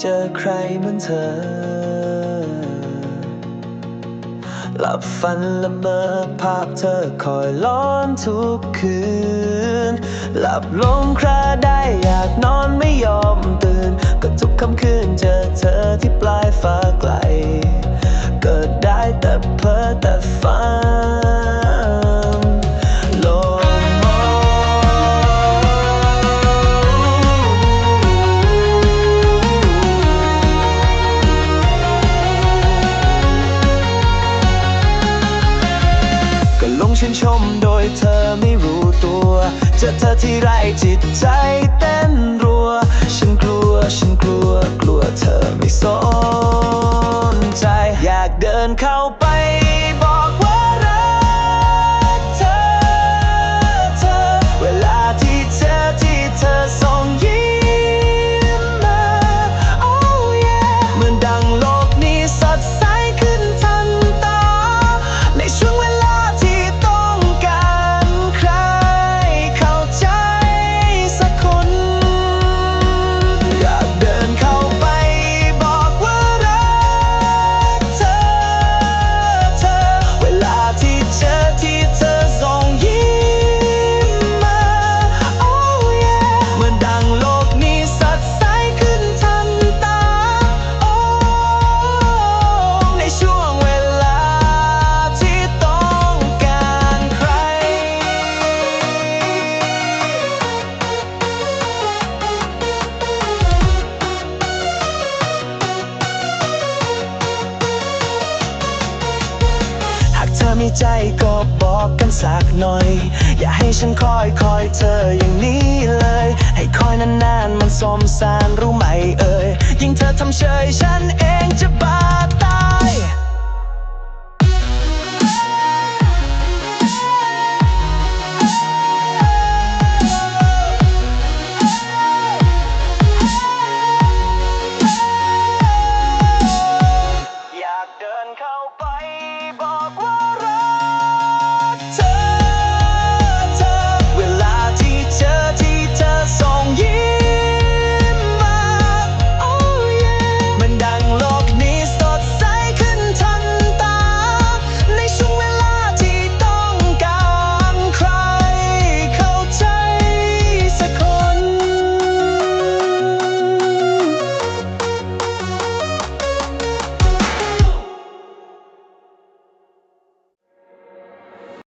เจอใครเหมือนเธอ หลับฝันละเมอภาพเธอคอยล้อนทุกคืน หลับลงคราได้อยากนอนไม่ยอมตื่น ก็ทุกค่ำคืนเจอเธอที่ปลายฟ้าไกล ก็ลงชื่นชมโดยเธอไม่รู้ตัวเจอเธอที่ไรจิตใจเต้นรัว ฉันกลัวฉันกลัวกลัวเธอไม่สนใจ อยากเดินเข้าไป ใจก็บอกกันสักหน่อย อย่าให้ฉันคอยคอยเธออย่างนี้เลย ให้คอยนานๆมันสมสารรู้ไหมเอ่ยยิ่งเธอทำเฉยฉันเองจะบาดตา